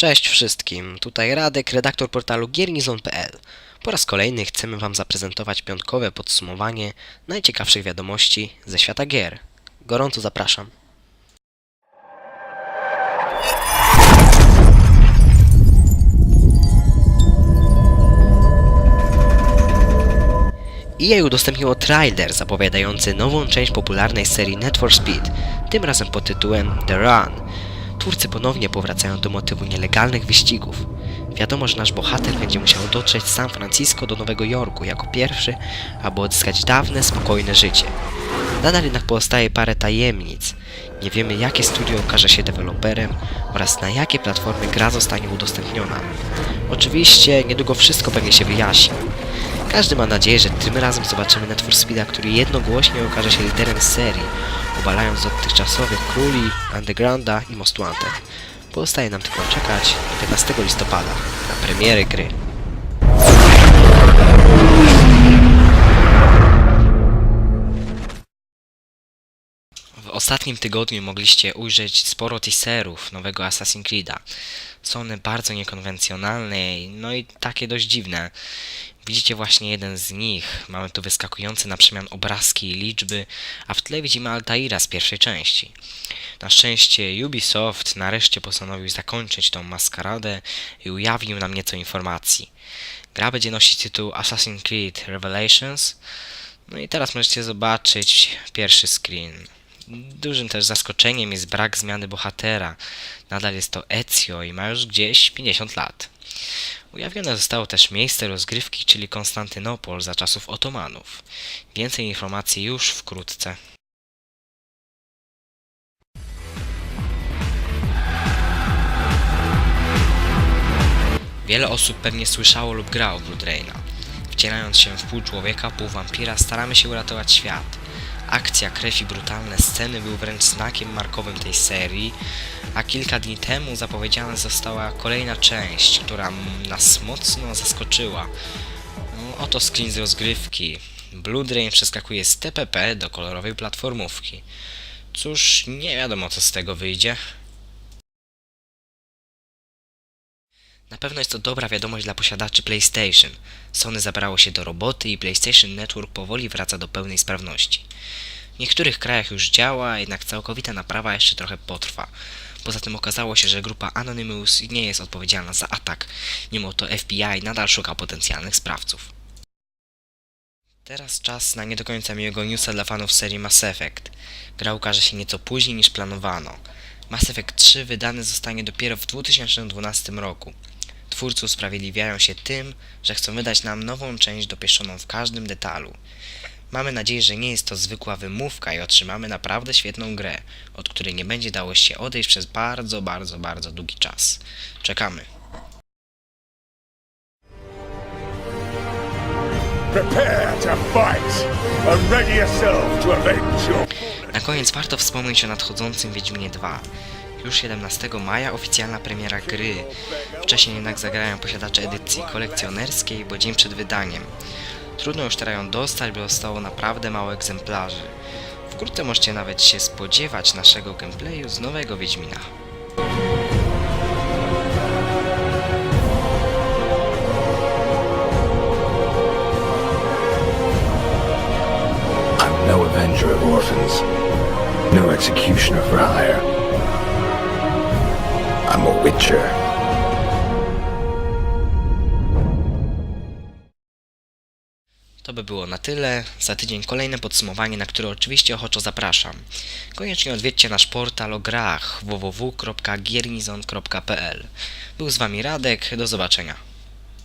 Cześć wszystkim, tutaj Radek, redaktor portalu giernizon.pl. Po raz kolejny chcemy Wam zaprezentować piątkowe podsumowanie najciekawszych wiadomości ze świata gier. Gorąco zapraszam. EA udostępniło trailer zapowiadający nową część popularnej serii Need for Speed, tym razem pod tytułem The Run. Twórcy ponownie powracają do motywu nielegalnych wyścigów. Wiadomo, że nasz bohater będzie musiał dotrzeć z San Francisco do Nowego Jorku jako pierwszy, aby odzyskać dawne, spokojne życie. Nadal jednak pozostaje parę tajemnic. Nie wiemy, jakie studio okaże się deweloperem oraz na jakie platformy gra zostanie udostępniona. Oczywiście niedługo wszystko pewnie się wyjaśni. Każdy ma nadzieję, że tym razem zobaczymy for Speeda, który jednogłośnie okaże się liderem serii, obalając dotychczasowych króli Undergrounda i Most Wanted. Pozostaje nam tylko czekać 15 listopada na premierę gry. Ostatnim tygodniu mogliście ujrzeć sporo teaserów nowego Assassin's Creed'a. Są one bardzo niekonwencjonalne, no i takie dość dziwne. Widzicie właśnie jeden z nich. Mamy tu wyskakujące na przemian obrazki i liczby, a w tle widzimy Altaira z pierwszej części. Na szczęście Ubisoft nareszcie postanowił zakończyć tą maskaradę i ujawnił nam nieco informacji. Gra będzie nosić tytuł Assassin's Creed Revelations. No i teraz możecie zobaczyć pierwszy screen. Dużym też zaskoczeniem jest brak zmiany bohatera. Nadal jest to Ezio i ma już gdzieś 50 lat. Ujawnione zostało też miejsce rozgrywki, czyli Konstantynopol za czasów Otomanów. Więcej informacji już wkrótce. Wiele osób pewnie słyszało lub grało w Blood Raina. Wcielając się w pół człowieka, pół wampira, staramy się uratować świat. Akcja, krew i brutalne sceny były wręcz znakiem markowym tej serii, a kilka dni temu zapowiedziana została kolejna część, która nas mocno zaskoczyła. No, oto screen z rozgrywki. Blood Rain przeskakuje z TPP do kolorowej platformówki. Cóż, nie wiadomo co z tego wyjdzie. Na pewno jest to dobra wiadomość dla posiadaczy PlayStation. Sony zabrało się do roboty i PlayStation Network powoli wraca do pełnej sprawności. W niektórych krajach już działa, jednak całkowita naprawa jeszcze trochę potrwa. Poza tym okazało się, że grupa Anonymous nie jest odpowiedzialna za atak, mimo to FBI nadal szuka potencjalnych sprawców. Teraz czas na nie do końca miłego newsa dla fanów serii Mass Effect. Gra ukaże się nieco później niż planowano. Mass Effect 3 wydany zostanie dopiero w 2012 roku. Twórcy usprawiedliwiają się tym, że chcą wydać nam nową część dopieszoną w każdym detalu. Mamy nadzieję, że nie jest to zwykła wymówka i otrzymamy naprawdę świetną grę, od której nie będzie dało się odejść przez bardzo, bardzo, bardzo długi czas. Czekamy. Na koniec warto wspomnieć o nadchodzącym Wiedźminie 2. Już 17 maja oficjalna premiera gry. Wcześniej jednak zagrają posiadacze edycji kolekcjonerskiej, bo dzień przed wydaniem. Trudno już teraz ją dostać, bo zostało naprawdę mało egzemplarzy. Wkrótce możecie nawet się spodziewać naszego gameplayu z nowego Wiedźmina. No avenger of orphans, no executioner for hire. I'm a witcher. To by było na tyle. Za tydzień kolejne podsumowanie, na które oczywiście ochoczo zapraszam. Koniecznie odwiedźcie nasz portal o grach www.giernizon.pl Był z Wami Radek, do zobaczenia.